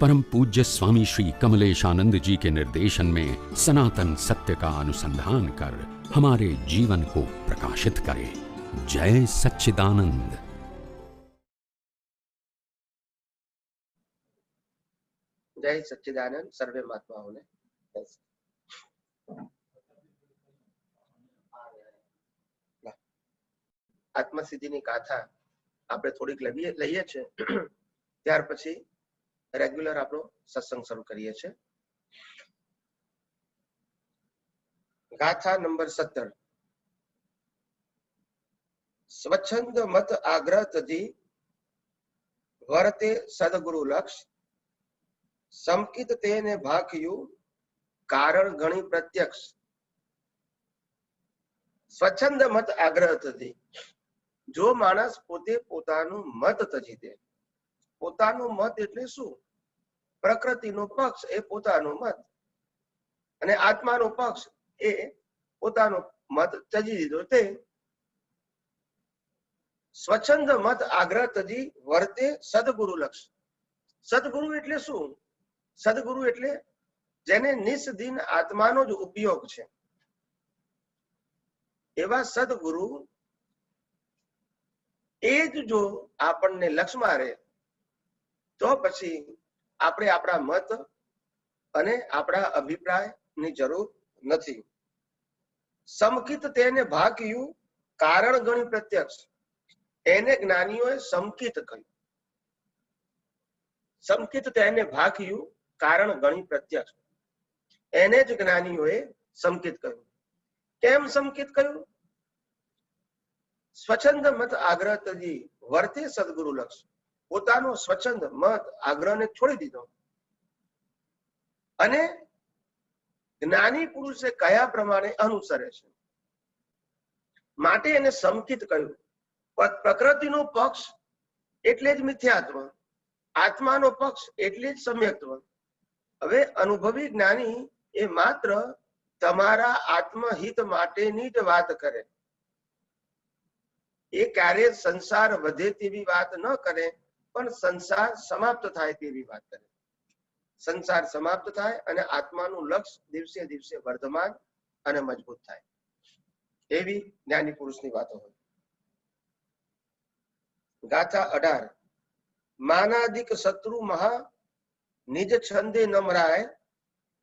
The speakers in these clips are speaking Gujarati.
परम पूज्य स्वामी श्री कमलेशानंद जी के निर्देशन में सनातन सत्य का अनुसंधान कर हमारे जीवन को प्रकाशित करे जय सच्चिदानंद જય સચ્ચિદાનંદ સર્વે મહાત્માઓને આત્મસિદ્ધિની ગાથા આપણે થોડીક લઈએ લઈએ છે ત્યાર પછી રેગ્યુલર આપણો સત્સંગ શરૂ કરીએ છીએ. ગાથા નંબર સત્તર. સ્વચ્છંદ મત આગ્રહ તજી વર્તે સદગુરુ લક્ષ, સમકિત તેને ભાખ્યું કારણ ગણી પ્રત્યક્ષ. સ્વચ્છંદ મત આગ્રહ તજી જો માણસ પોતે પોતાનું મત તજી દે. પોતાનું મત એટલે શું? પ્રકૃતિનો પક્ષ એ પોતાનો મત. અને આત્માનો પક્ષ એ પોતાનો મત ત્યજી દીધો તે. સ્વચ્છંદ મત આગ્રહ તજી વર્તે સદગુરુ લક્ષ સદગુરુ એટલે શું? સદગુરુ એટલે જેને નિસ્દિન આત્માનો જ ઉપયોગ છે. એવા સદગુરુ એ જ જો આપણને લક્ષમાં રહે તો પછી આપણે આપણા મત અને આપણા અભિપ્રાયની જરૂર નથી. સમકિત તેને ભાગ્યું કારણ ગણી પ્રત્યક્ષ. એને જ્ઞાનીઓએ સમકિત કહ્યું. સમકિત તેને ભાગ્યું કારણ ગણી પ્રત્યક્ષ. એને જ જ્ઞાનીઓએ સમકિત કહ્યું. કેમ સમકિત કહ્યું? સ્વચ્છંદ મત આગ્રહ તજી વર્તે સદગુરુ લક્ષ. પોતાનો સ્વચ્છંદ મત આગ્રહને છોડી દીધો. અને જ્ઞાની પુરુષે કયા પ્રમાણે અનુસરે છે? માટે એને સમકિત કહ્યું પ્રકૃતિનો પક્ષ એટલે જ મિથ્યાત્વ, આત્માનો પક્ષ એટલે જ સમ્યક્ત્વ. હવે અનુભવી જ્ઞાની એ માત્ર તમારા આત્મહિત માટેની જ વાત કરે. એ ક્યારે સંસાર વધે તેવી વાત ન કરે. પણ સંસાર સમાપ્ત થાય તેવી વાત કરે. સંસાર સમાપ્ત થાય અને આત્માનું લક્ષ દિવસે દિવસે વર્ધમાન અને મજબૂત થાય. એવી જ્ઞાની પુરુષની વાતો હોય. ગાથા અઢાર. માનાધિક શત્રુ મહા નિજ છંદે નમરાય,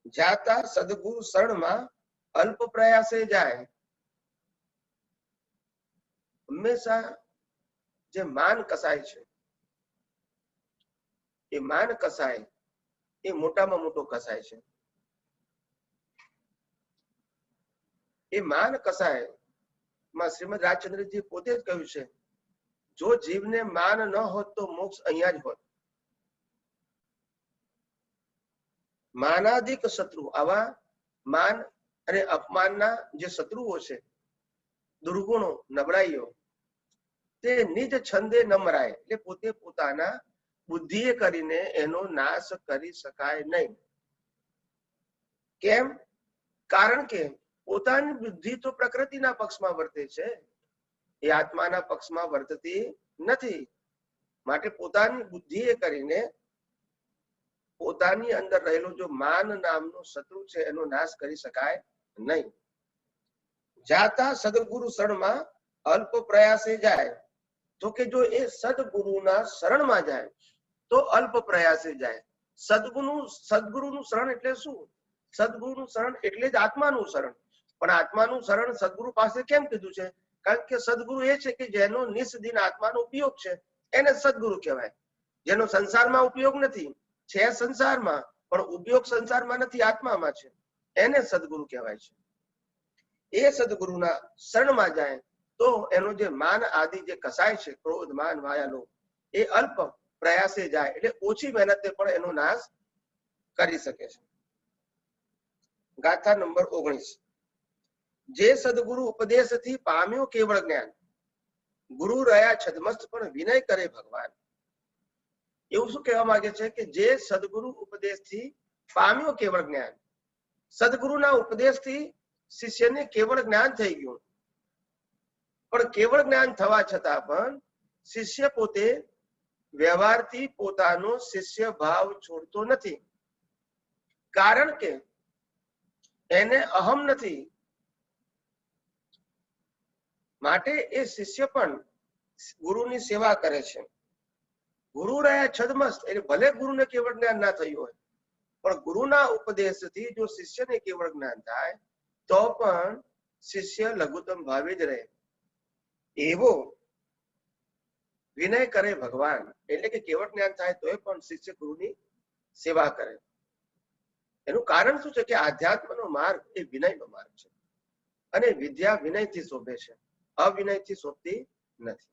જાતા સદગુરુ શરણમાં અલ્પ પ્રયાસે જાય. હંમેશા જે માન કસાય છે એ માન કસાય, એ મોટામાં મોટો કસાય છે. એ માન કસાય, માં શ્રીમદ રાજચંદ્રજી પોતે જ કહ્યું છે, જો જીવને માન ન હોત તો મોક્ષ અહીંયા જ હોત. માનાધિક શત્રુ, આવા માન અને અપમાનના જે શત્રુઓ છે, દુર્ગુણો, નબળાઈઓ, તે નિજ છંદે નમરાય, એટલે પોતે પોતાના બુદ્ધિએ કરીને એનો નાશ કરી શકાય નહીં. કેમ? કારણ કે પોતાની બુદ્ધિ તો પ્રકૃતિના પક્ષમાં વર્તે છે. એ આત્માના પક્ષમાં વર્તતી નથી. માટે પોતાની બુદ્ધિએ કરીને પોતાની અંદર રહેલો જો માન નામનો શત્રુ છે, એનો નાશ કરી શકાય નહીં. જાતા સદગુરુ શરણમાં અલ્પ પ્રયાસે જાય. તો કે જો એ સદગુરુના શરણમાં જાય તો અલ્પ પ્રયાસે જાય. સદગુરુ, સદગુરુનું શરણ એટલે શું? સદગુરુનું શરણ એટલે જ આત્માનું શરણ. પણ આત્માનું શરણ સદગુરુ પાસે કેમ કીધું છે? કારણ કે સદગુરુ એ છે કે જેનો નિસ્દિન આત્માનો ઉપયોગ છે. એને સદગુરુ કહેવાય. જેનો સંસારમાં ઉપયોગ નથી. છે સંસારમાં, પણ ઉપયોગ સંસારમાં નથી, આત્મામાં છે. એને સદગુરુ કહેવાય છે. એ સદગુરુના શરણમાં જાય તો એનો જે માન આદિ જે કસાય છે, ક્રોધ, માન માયાનો એ અલ્પ પ્રયાસે જાય એટલે ઓછી મહેનતે પણ એનો નાશ કરી શકે છે. ગાથા નંબર ઓગણીસ. જે સદગુરુ ઉપદેશથી પામ્યો કેવળ જ્ઞાન? ગુરુ રહ્યા છદમસ્ત પણ વિનય કરે ભગવાન. એવું શું કહેવા માંગે છે કે જે સદગુરુ ઉપદેશથી પામ્યો કેવળ જ્ઞાન? સદગુરુના ઉપદેશથી શિષ્યને કેવળ જ્ઞાન થઈ ગયું. પણ કેવળ જ્ઞાન થવા છતાં પણ શિષ્ય પોતે વ્યવહારથી પોતાનો શિષ્ય ભાવ છોડતો નથી. કારણ કે એને અહમ નથી. માટે એ શિષ્ય પણ ગુરુની સેવા કરે છે. ગુરુ રહ્યા છદમસ્ત, એટલે ભલે ગુરુને કેવળ જ્ઞાન ના થયું હોય, પણ ગુરુના ઉપદેશથી જો શિષ્યને કેવળ જ્ઞાન થાય, તો પણ શિષ્ય લઘુત્તમ ભાવે જ રહે. એવો વિનય કરે ભગવાન. એટલે કે કેવળ જ્ઞાન થાય તોય પણ શિષ્ય ગુરુની સેવા કરે. એનું કારણ શું છે કે આધ્યાત્મનો માર્ગ એ વિનયનો માર્ગ છે. અને વિદ્યા વિનયથી શોભે છે. અવિનયથી શોભતી નથી.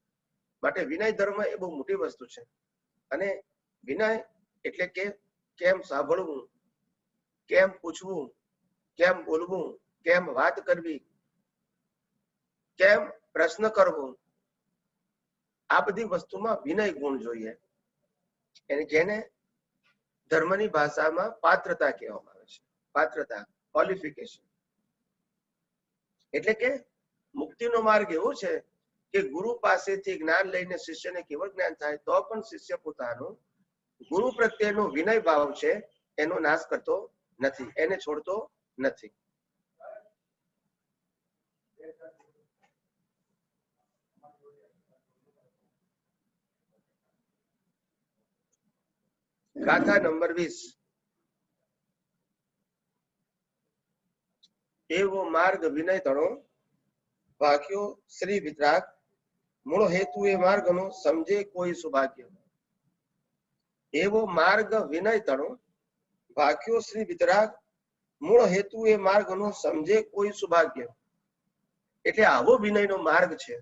માટે વિનય ધર્મ એ બહુ મોટી વસ્તુ છે. અને વિનય એટલે કે કેમ સાંભળવું, કેમ પૂછવું, કેમ બોલવું, કેમ વાત કરવી, કેમ પ્રશ્ન કરવો આ બધી વસ્તુમાં વિનય ગુણ જોઈએ. એને જેને ધર્મની ભાષામાં પાત્રતા કહેવામાં આવે છે. પાત્રતા ક્વોલિફિકેશન એટલે કે મુક્તિનો માર્ગ એવો છે કે ગુરુ પાસેથી જ્ઞાન લઈને શિષ્યને કેવળ જ્ઞાન થાય તો પણ શિષ્ય પોતાનો ગુરુ પ્રત્યેનો વિનય ભાવ છે એનો નાશ કરતો નથી, એને છોડતો નથી. ગાથા નંબર વીસ. એવો માર્ગ વિનય તણો વાક્યો શ્રી વિતરાગ, મૂળ હેતુ એ માર્ગનો સમજે કોઈ સુભાગ્ય. એવો માર્ગ વિનય તણો વાક્યો શ્રી વિતરાગ, મૂળ હેતુ એ માર્ગનો સમજે કોઈ સુભાગ્ય. એટલે આવો વિનયનો માર્ગ છે.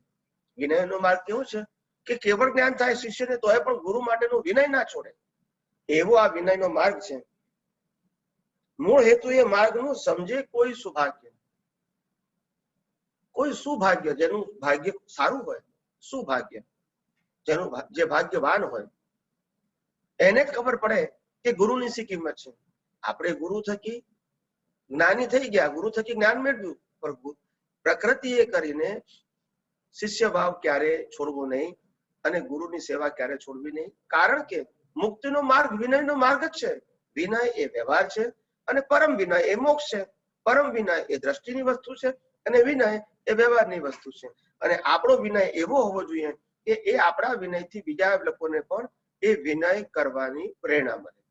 વિનયનો માર્ગ કેવો છે? કે કેવળ જ્ઞાન થાય શિષ્યને, તોય પણ ગુરુ માટેનો વિનય ના છોડે. એવો આ વિનયનો માર્ગ છે. મૂળ હેતુ એ માર્ગનું સમજે કોઈ સુભાગ્ય. કોઈ સુભાગ્ય જેનું ભાગ્ય સારું હોય, સુભાગ્ય જેનું જે ભાગ્યવાન હોય. એને જ ખબર પડે કે ગુરુની શી કિંમત છે. આપણે ગુરુ થકી જ્ઞાની થઈ ગયા, ગુરુ થકી જ્ઞાન મેળવ્યું, પણ પ્રકૃતિ એ કરીને શિષ્ય ભાવ ક્યારે છોડવો નહીં અને ગુરુની સેવા ક્યારે છોડવી નહીં? કારણ કે મુક્તિનો માર્ગ, વિનયનો માર્ગ જ છે. વિનય એ વ્યવહાર છે અને પરમ વિનય એ મોક્ષ છે. પરમ વિનય એ દ્રષ્ટિની વસ્તુ છે અને વિનય એ વ્યવહારની વસ્તુ છે. અને આપણો વિનય એવો હોવો જોઈએ કે એ આપણા વિનયથી બીજા લોકોને પણ એ વિનય કરવાની પ્રેરણા મળે.